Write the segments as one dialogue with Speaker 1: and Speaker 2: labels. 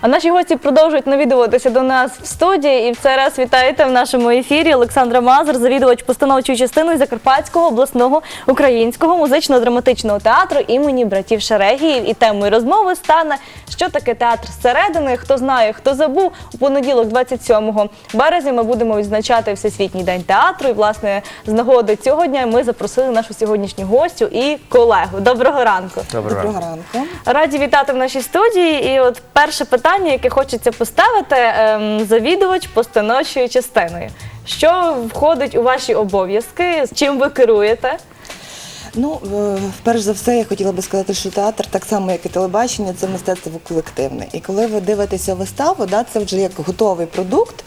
Speaker 1: А наші гості продовжують навідуватися до нас в студії. І в цей раз вітаєте в нашому ефірі Олександра Мазур, завідувач постановчою частиною Закарпатського обласного українського музично-драматичного театру імені братів Шерегіїв. І темою розмови стане, що таке театр зсередини. Хто знає, хто забув. У понеділок, 27 березня, ми будемо відзначати Всесвітній день театру. І власне з нагоди цього дня ми запросили нашу сьогоднішню гостю і колегу. Доброго ранку.
Speaker 2: Доброго ранку.
Speaker 1: Раді вітати в нашій студії. І от перше питання, яке хочеться поставити, ем, завідувач постановчою частиною. Що входить у ваші обов'язки? Чим ви керуєте?
Speaker 3: Ну, е, перш за все, я хотіла би сказати, що театр, так само як і телебачення, це мистецтво колективне. І коли ви дивитеся виставу, да, це вже як готовий продукт,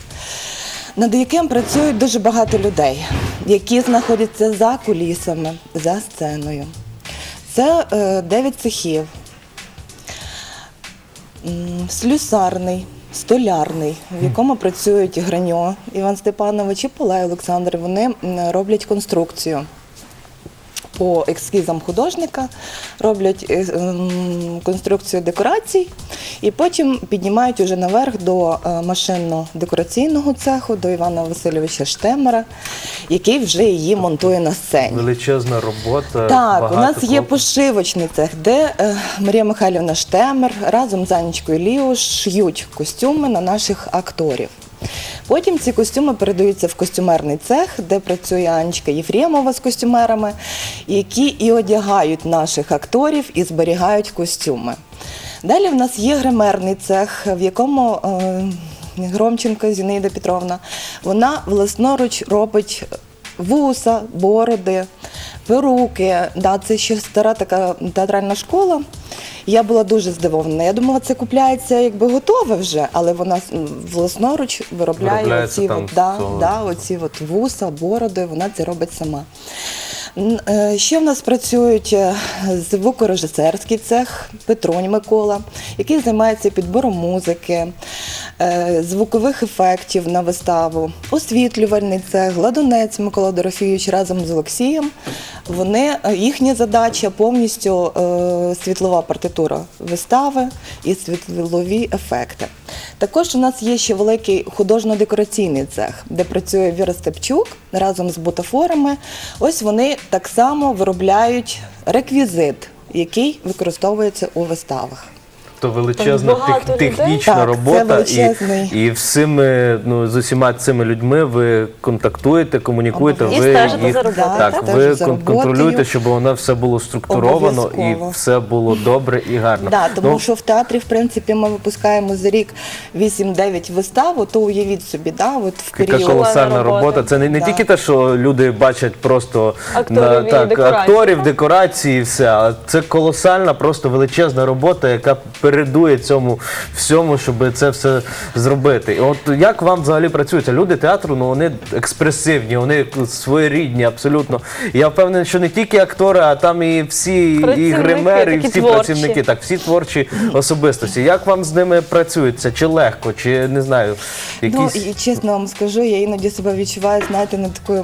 Speaker 3: над яким працюють дуже багато людей, які знаходяться за кулісами, за сценою. Це е, дев'ять цехів. Слюсарний, столярний, в якому працюють Граньо Іван Степанович і Палай Олександр. Вони роблять конструкцію. По ескізам художника роблять е, конструкцію декорацій і потім піднімають уже наверх до е, машинно-декораційного цеху, до Івана Васильовича Штемера, який вже її монтує на сцені.
Speaker 2: Величезна робота.
Speaker 3: Так, у нас є
Speaker 2: хлоп-
Speaker 3: пошивочний цех, де е, Марія Михайлівна Штемер разом з Анечкою Ліо шиють костюми на наших акторів. Потім ці костюми передаються в костюмерний цех, де працює Анечка Єфремова з костюмерами, які і одягають наших акторів і зберігають костюми. Далі в нас є гримерний цех, в якому е, Громченко Зінаїда Петровна, вона власноруч робить вуса, бороди, перуки. Да, це ще стара така театральна школа. Я була дуже здивована. Я думала, це купляється якби готове вже, але вона власноруч виробляє
Speaker 2: Виробляється
Speaker 3: оці,
Speaker 2: там
Speaker 3: от, да,
Speaker 2: цього.
Speaker 3: да, оці от вуса, бороди, вона це робить сама. Е, Ще в нас працюють е, звукорежисерський цех Петронь Микола, який займається підбором музики, е, звукових ефектів на виставу, освітлювальний цех, Гладунець Микола Дорофійович разом з Олексієм. Вони, їхня задача повністю світлова партитура вистави і світлові ефекти. Також у нас є ще великий художньо-декораційний цех, де працює Віра Степчук разом з бутафорами. Ось вони так само виробляють реквізит, який використовується у виставах.
Speaker 2: То величезна тех-
Speaker 1: людей?
Speaker 2: технічна
Speaker 3: Так,
Speaker 2: робота, і, і всіми, ну, з усіма цими людьми ви контактуєте, комунікуєте,
Speaker 1: І
Speaker 2: ви
Speaker 1: стежите за
Speaker 2: так,
Speaker 3: так?
Speaker 2: ви
Speaker 3: за
Speaker 2: контролюєте, щоб воно все було структуровано і все було добре і гарно.
Speaker 3: Да, тому
Speaker 2: Ну,
Speaker 3: що в театрі, в принципі, ми випускаємо за рік 8-9 вистав, то уявіть собі, да, от в
Speaker 2: Яка
Speaker 3: період.
Speaker 2: колосальна
Speaker 1: робота.
Speaker 2: Це не, не
Speaker 3: Да.
Speaker 2: тільки те, що люди бачать просто
Speaker 1: Акторів і
Speaker 2: так,
Speaker 1: декорації,
Speaker 2: акторів, декорації, і все. А це колосальна, просто величезна робота, яка передує цьому всьому, щоб це все зробити. І от як вам взагалі працюється? Люди театру, ну вони експресивні, вони своєрідні, абсолютно. Я впевнений, що не тільки актори, а там і всі і гримери, і всі
Speaker 1: творчі.
Speaker 2: працівники, так, всі творчі особистості. Як вам з ними працюється? Чи легко, чи не знаю, якісь.
Speaker 3: Ну, і чесно вам скажу, я іноді себе відчуваю, знаєте, на такої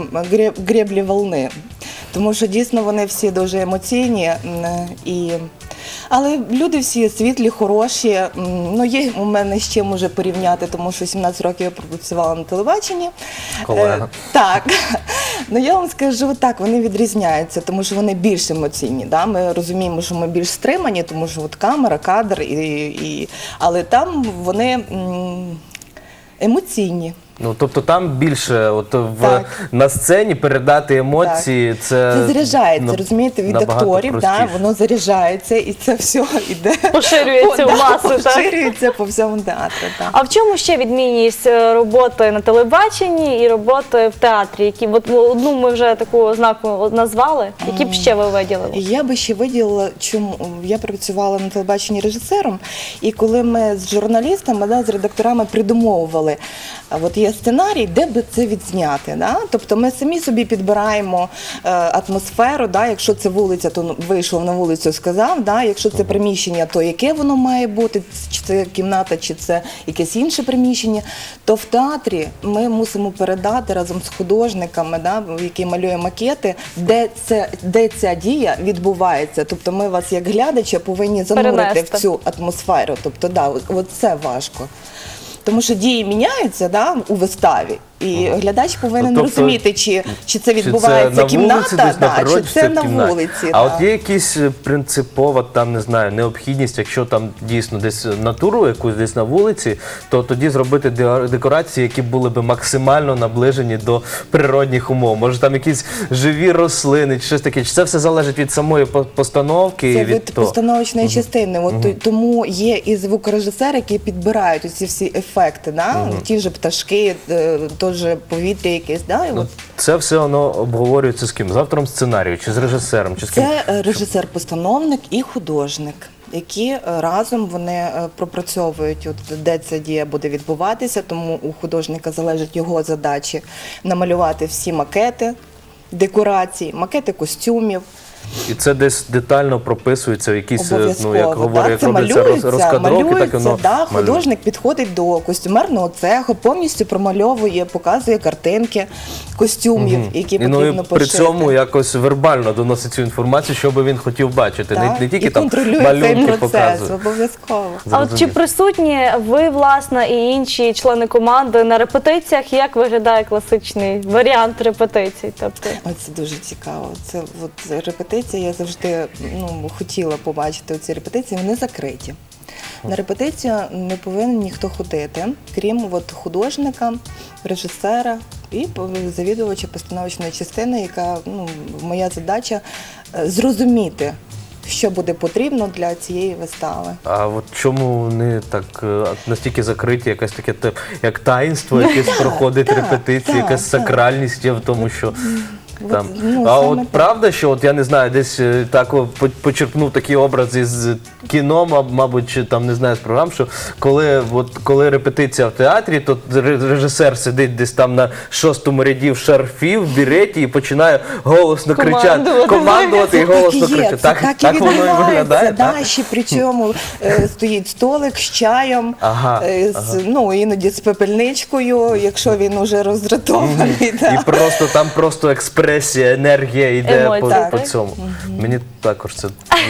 Speaker 3: греблі волни. Тому що дійсно вони всі дуже емоційні. І... Але люди всі світлі, хороші. Ну, є у мене з чим може порівняти, тому що 17 років я пропрацювала на телебаченні.
Speaker 2: Колега.
Speaker 3: Е, так. Ну я вам скажу так, вони відрізняються, тому що вони більш емоційні. Да? Ми розуміємо, що ми більш стримані, тому що от камера, кадр, і, і... але там вони м, емоційні.
Speaker 2: Ну тобто там більше, от в
Speaker 3: Так.
Speaker 2: на сцені передати емоції, це
Speaker 3: Це заряджається,
Speaker 2: ну,
Speaker 3: розумієте, від акторів, да, воно заряджається і це все йде.
Speaker 1: Поширюється в
Speaker 3: Да,
Speaker 1: масу, так?
Speaker 3: Поширюється по всьому театру. Так.
Speaker 1: А в чому ще відмінність е, роботи на телебаченні і роботи в театрі? Які от ну, одну ми вже таку ознаку назвали. Які б ще ви виділили?
Speaker 3: Я би ще виділила, чому я працювала на телебаченні режисером, і коли ми з журналістами, да, з редакторами придумовували, от є є сценарій, де би це відзняти. Да? Тобто ми самі собі підбираємо е, атмосферу. Да? Якщо це вулиця, то ну, вийшов на вулицю, сказав. Да? Якщо це приміщення, то яке воно має бути, чи це кімната, чи це якесь інше приміщення. То в театрі ми мусимо передати разом з художниками, да? які малюють макети, де, це, де ця дія відбувається. Тобто ми вас, як глядача, повинні занурити
Speaker 1: Перенести.
Speaker 3: в цю атмосферу. Тобто, да, от це важко. Тому що дії міняються да, у виставі, і глядач повинен
Speaker 2: Ну, тобто,
Speaker 3: розуміти, чи, чи це
Speaker 2: Чи
Speaker 3: відбувається
Speaker 2: на вулиці,
Speaker 3: да,
Speaker 2: природі,
Speaker 3: чи це на
Speaker 2: кімнаті?
Speaker 3: вулиці.
Speaker 2: А
Speaker 3: да.
Speaker 2: от є якісь е, принципова там не знаю необхідність, якщо там дійсно десь натуру якусь десь на вулиці, то тоді зробити декорації, які були би максимально наближені до природних умов. Може там якісь живі рослини, чи щось таке. Чи це все залежить від самої постановки
Speaker 3: Це
Speaker 2: від
Speaker 3: від
Speaker 2: того?
Speaker 3: постановочної частини. От то- тому є і звукорежисери, які підбирають ці всі ефекти. Да? Ті ж пташки, е, то ж повітря якесь. Да? І
Speaker 2: Ну,
Speaker 3: от
Speaker 2: це все воно обговорюється з ким? З автором сценарію, чи з режисером, чи з ким?
Speaker 3: Це е, режисер-постановник і художник, які е, разом вони е, пропрацьовують, от, де ця дія буде відбуватися. Тому у художника залежить його задачі намалювати всі макети, декорації, макети костюмів.
Speaker 2: І це десь детально прописується в якісь, е, ну як говорять,
Speaker 3: да,
Speaker 2: як
Speaker 3: це
Speaker 2: роз- розкадровки, так і воно
Speaker 3: да, художник підходить до костюмерного цеху, повністю промальовує, показує картинки костюмів, які
Speaker 2: І,
Speaker 3: потрібно
Speaker 2: ну, і при
Speaker 3: пошити.
Speaker 2: цьому якось вербально доносить цю інформацію, що би він хотів бачити. Не,
Speaker 3: Так,
Speaker 2: не тільки
Speaker 3: і
Speaker 2: там
Speaker 3: контролює
Speaker 2: малюнки
Speaker 3: процес,
Speaker 2: показує.
Speaker 3: обов'язково.
Speaker 1: А от чи
Speaker 2: Зрозумів.
Speaker 1: присутні ви, власне, і інші члени команди на репетиціях? Як виглядає класичний варіант репетицій? Тобто
Speaker 3: Ой, це дуже цікаво. Це от репетиція. Я завжди ну, хотіла побачити ці репетиції. Вони закриті. На репетицію не повинен ніхто ходити, крім от, художника, режисера і завідувача постановочної частини, яка ну, моя задача е, зрозуміти, що буде потрібно для цієї вистави.
Speaker 2: А от чому вони так е, настільки закриті, якесь таке як таїнство, якесь проходить репетиції, якась сакральність є в тому, що.
Speaker 3: От,
Speaker 2: Там.
Speaker 3: ну,
Speaker 2: а
Speaker 3: саме
Speaker 2: от
Speaker 3: так.
Speaker 2: правда, що от я не знаю, десь е, так о, по- почерпнув такі образи з кіно, маб- мабуть, чи там не знаю з програм, що коли, от, коли репетиція в театрі, то ре- режисер сидить десь там на шостому ряді в шарфі, в біреті і починає голосно кричати,
Speaker 1: Командувати.
Speaker 2: командувати і голосно
Speaker 3: так і
Speaker 2: кричати.
Speaker 3: це
Speaker 2: Так,
Speaker 3: так,
Speaker 2: так
Speaker 3: і
Speaker 2: воно і
Speaker 3: відбувається.
Speaker 2: виглядає.
Speaker 3: Да,
Speaker 2: так?
Speaker 3: ще причому е, стоїть столик з чаєм,
Speaker 2: Ага,
Speaker 3: е, з, ну іноді з пепельничкою, якщо він уже роздратований. да.
Speaker 2: І просто там просто експресія, енергія йде
Speaker 1: Емоції,
Speaker 2: по,
Speaker 1: так?
Speaker 2: по цьому. Мені також це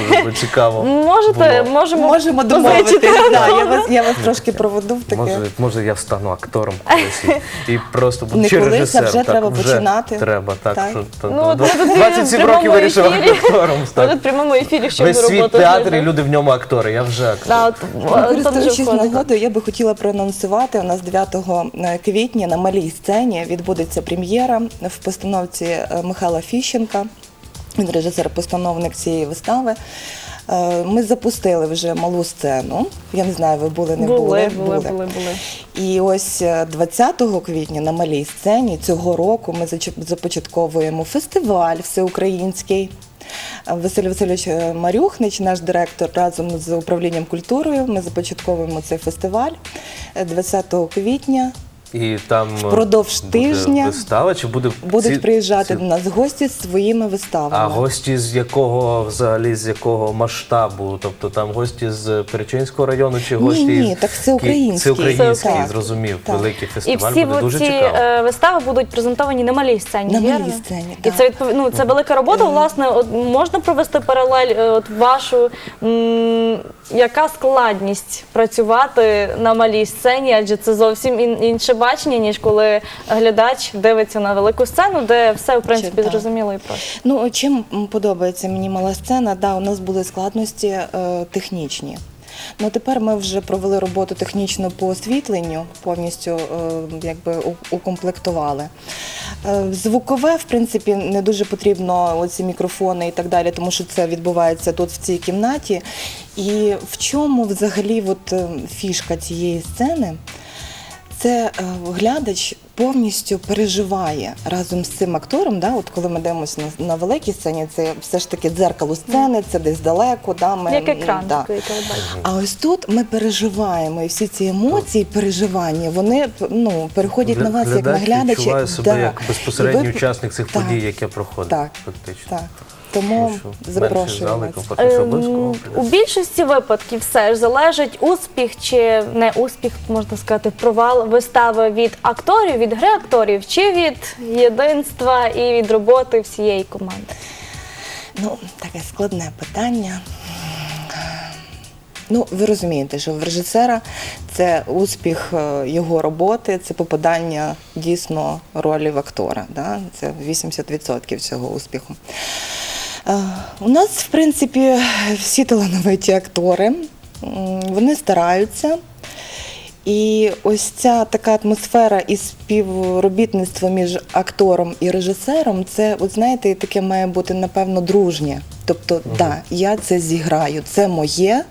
Speaker 2: дуже цікаво.
Speaker 1: можете,
Speaker 2: було.
Speaker 1: можемо
Speaker 3: Можемо
Speaker 1: позичити.
Speaker 3: Да, я вас я вас трошки проведу в таке.
Speaker 2: Може, може я стану актором колись і, і просто буду
Speaker 3: Не
Speaker 2: чи
Speaker 3: колись, а
Speaker 2: режисером.
Speaker 3: вже
Speaker 2: так,
Speaker 3: треба
Speaker 2: вже
Speaker 3: починати.
Speaker 2: Треба, так.
Speaker 3: Так.
Speaker 2: Що, то,
Speaker 1: Ну, от ми тут
Speaker 2: 27
Speaker 1: в прямому
Speaker 2: років вирішив
Speaker 1: ефірі.
Speaker 2: актором
Speaker 1: Ми тут в прямому ефірі, щоб
Speaker 2: Весь світ театр і люди в ньому актори. Я вже актор.
Speaker 1: Да, от, е, то дуже
Speaker 3: Користуючись нагодою, я би хотіла проанонсувати. У нас 9 квітня на малій сцені відбудеться прем'єра в постановці е, Михайла Фіщенка. Він режисер-постановник цієї вистави. Е, Ми запустили вже малу сцену. Я не знаю, ви були, не були.
Speaker 1: Були, були, були, були.
Speaker 3: І ось е, 20 квітня на малій сцені цього року ми започатковуємо фестиваль всеукраїнський. Е, Василь Васильович е, Марюхнич, наш директор, разом з управлінням культурою. Ми започатковуємо цей фестиваль е, 20 квітня.
Speaker 2: І там е,
Speaker 3: Впродовж
Speaker 2: буде
Speaker 3: тижня
Speaker 2: вистава, чи буде
Speaker 3: Будуть
Speaker 2: ці-
Speaker 3: приїжджати
Speaker 2: ці-
Speaker 3: до нас гості з своїми виставами.
Speaker 2: А гості з якого взагалі з якого масштабу? Тобто там гості з Перечинського району чи гості
Speaker 3: ні,
Speaker 2: з
Speaker 3: так це український.
Speaker 2: Це український,
Speaker 3: Так,
Speaker 2: зрозумів.
Speaker 3: так.
Speaker 2: Великий
Speaker 1: І всі
Speaker 2: буде дуже
Speaker 1: ці
Speaker 2: цікаво.
Speaker 1: е, вистави будуть презентовані на малій сцені.
Speaker 3: На малій сцені,
Speaker 1: І це відпов... ну, це велика робота. Власне, от можна провести паралель, е, от вашу м, яка складність працювати на малій сцені, адже це зовсім інше бачення, ніж коли глядач дивиться на велику сцену, де все в принципі
Speaker 3: так.
Speaker 1: зрозуміло і просто.
Speaker 3: Ну, чим подобається мені мала сцена, да, у нас були складності е, технічні. Ну, тепер ми вже провели роботу технічну по освітленню, повністю е, якби укомплектували. Е, звукове, в принципі, не дуже потрібно оці мікрофони і так далі, тому що це відбувається тут в цій кімнаті. І в чому взагалі от, фішка цієї сцени? Це е, глядач повністю переживає разом з цим актором. Да, от коли ми дивимося на, на великій сцені, це все ж таки дзеркало сцени, це десь далеко. Да, ми,
Speaker 1: Як екран,
Speaker 3: да.
Speaker 1: такий, який ви.
Speaker 3: А ось тут ми переживаємо, і всі ці емоції, переживання, вони ну, переходять на вас як на
Speaker 2: Глядач
Speaker 3: глядача.
Speaker 2: відчуває себе
Speaker 3: Да.
Speaker 2: як безпосередній
Speaker 3: ви-
Speaker 2: учасник цих
Speaker 3: Так,
Speaker 2: подій, яке проходить.
Speaker 3: Так,
Speaker 2: фактично.
Speaker 3: так. Тому запрошую
Speaker 2: зали,
Speaker 3: вас.
Speaker 1: Ем, У більшості випадків все ж залежить успіх чи не успіх, можна сказати, провал вистави від акторів, від гри акторів, чи від єдинства і від роботи всієї команди.
Speaker 3: Ну, таке складне питання. Ну, ви розумієте, що в режисера це успіх е, його роботи, це попадання дійсно ролі в актора. Да? Це 80% цього успіху. Е, У нас, в принципі, всі талановиті актори, вони стараються. І ось ця така атмосфера і співробітництво між актором і режисером, це, от знаєте, таке має бути, напевно, дружнє. Тобто, да, я це зіграю, це моє,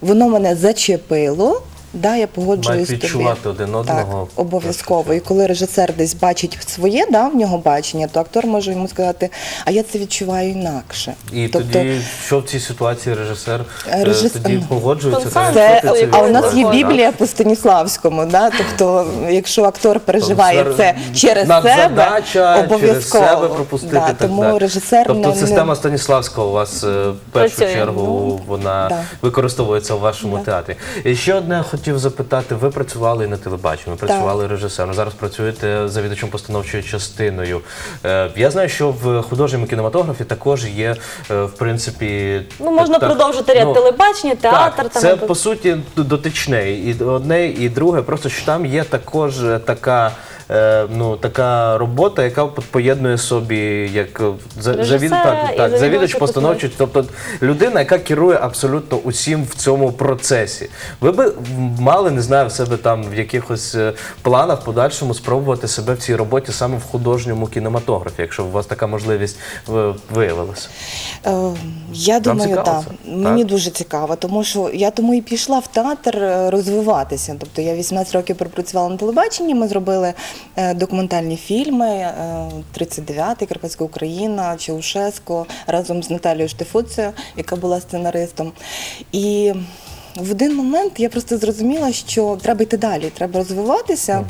Speaker 3: воно мене зачепило. Да, я погоджуюсь
Speaker 2: Мають
Speaker 3: з тобі.
Speaker 2: відчувати один одного.
Speaker 3: Так, обов'язково. І коли режисер десь бачить своє, да, в нього бачення, то актор може йому сказати, а я це відчуваю інакше.
Speaker 2: І
Speaker 3: тобто,
Speaker 2: тоді, що в цій ситуації режисер, е,
Speaker 3: Режис-
Speaker 2: тоді погоджується. Каже,
Speaker 3: це,
Speaker 2: «Що ти
Speaker 3: а у нас є Біблія по Станіславському, да? тобто, якщо актор переживає
Speaker 2: Тобто
Speaker 3: це через себе, обов'язково.
Speaker 2: через себе пропустити.
Speaker 3: Да,
Speaker 2: так
Speaker 3: тому
Speaker 2: далі.
Speaker 3: режисер
Speaker 2: тобто
Speaker 3: не-
Speaker 2: система Станіславського у вас е, в першу
Speaker 1: Працює.
Speaker 2: чергу
Speaker 3: Ну,
Speaker 2: вона
Speaker 3: да.
Speaker 2: використовується в вашому театрі. І ще одне хотів запитати: ви працювали на телебаченні, ви працювали режисером. Зараз працюєте завідувачем постановчою частиною. Е, Я знаю, що в художньому кінематографі також є, е, в принципі,
Speaker 1: Ну, можна
Speaker 2: так-
Speaker 1: продовжити ряд
Speaker 2: ну,
Speaker 1: телебачення, театр.
Speaker 2: так,
Speaker 1: там,
Speaker 2: це по суті д- дотичне. І одне, і друге, просто що там є також е, така. Е, Ну, така робота, яка поєднує собі як е, за- завід, так, так, завідувач постановчий, тобто людина, яка керує абсолютно усім в цьому процесі. Ви би мали, не знаю, в себе там в якихось е, планах подальшому спробувати себе в цій роботі саме в художньому кінематографі, якщо у вас така можливість виявилася.
Speaker 3: Е, Я думаю, так. Мені
Speaker 2: Так?
Speaker 3: дуже цікаво, тому що я тому і пішла в театр розвиватися. Тобто я 18 років пропрацювала на телебаченні. Ми зробили документальні фільми е, «39-й», Карпатська Україна, Чаушеско разом з Наталією Штефуцею, яка була сценаристом. І в один момент я просто зрозуміла, що треба йти далі, треба розвиватися.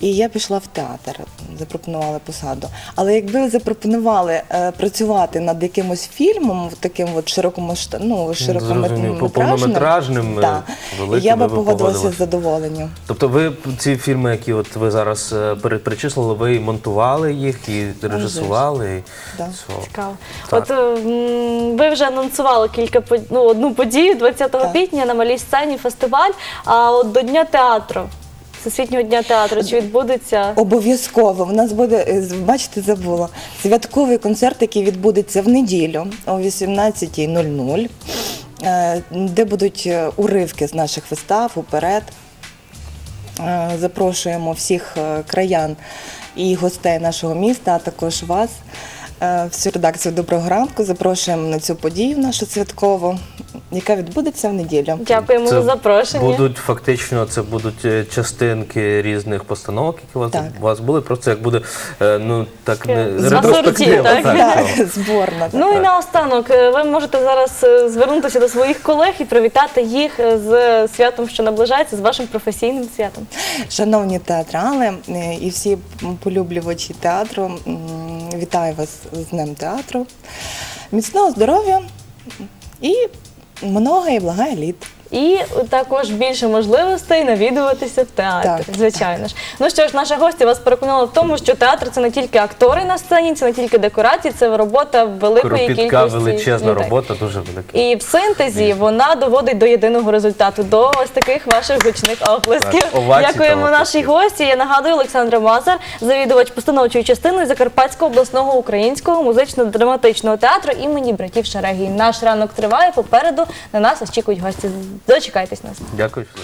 Speaker 3: І я пішла в театр, запропонували посаду. Але якби запропонували е, працювати над якимось фільмом, таким от широкомасштаб, ну,
Speaker 2: Зрозумів, по-
Speaker 3: широкометражним,
Speaker 2: повнометражним, е, великим
Speaker 3: я би
Speaker 2: ви
Speaker 3: погодилася з задоволенням.
Speaker 2: Тобто ви ці фільми, які от ви зараз е, пере- перечислили, ви і монтували їх, і режисували. І...
Speaker 3: Да.
Speaker 2: все.
Speaker 1: Цікаво.
Speaker 2: Так.
Speaker 1: От е, м, ви вже анонсували кілька под- ну, одну подію 20
Speaker 3: Так.
Speaker 1: квітня на малій сцені фестиваль. А от до Дня театру, Всесвітнього дня театру, чи відбудеться?
Speaker 3: Обов'язково. У нас буде, е, бачите, забула, святковий концерт, який відбудеться в неділю о 18.00, е, де будуть е, уривки з наших вистав уперед. Запрошуємо всіх краян і гостей нашого міста, а також вас, всю редакцію Доброго ранку. Запрошуємо на цю подію нашу святкову, яка відбудеться в неділю.
Speaker 1: Дякуємо за запрошення.
Speaker 2: Будуть фактично, це будуть е, частинки різних постановок, які у вас,
Speaker 3: Так.
Speaker 2: у вас були. Просто як буде е, ну так не
Speaker 1: З
Speaker 2: ретроспектива.
Speaker 1: так?
Speaker 2: так,
Speaker 3: Так, зборна.
Speaker 1: Ну і наостанок, е, ви можете зараз е, звернутися до своїх колег і привітати їх е, з святом, що наближається, з вашим професійним святом.
Speaker 3: Шановні театрали е, і всі полюблювачі театру, м, вітаю вас з Днем театру. Міцного здоров'я і много і благая літ.
Speaker 1: І також більше можливостей навідуватися в театр,
Speaker 3: Так.
Speaker 1: звичайно ж. Ну що ж, наша гостя вас переконала в тому, що театр це не тільки актори на сцені, це не тільки декорації, це робота великої
Speaker 2: Кропітка,
Speaker 1: кількості
Speaker 2: величезна
Speaker 1: дітей.
Speaker 2: робота, дуже велика.
Speaker 1: І в синтезі вона доводить до єдиного результату, до ось таких ваших гучних оплесків.
Speaker 2: Так, та
Speaker 1: Дякуємо нашій гості. Я нагадую Олександра Мазар, завідувач постановчої частини Закарпатського обласного українського музично-драматичного театру імені братів Шарегій. Наш ранок триває. Попереду на нас очікують гості. Дочекайтесь нас.
Speaker 2: Дякую. що.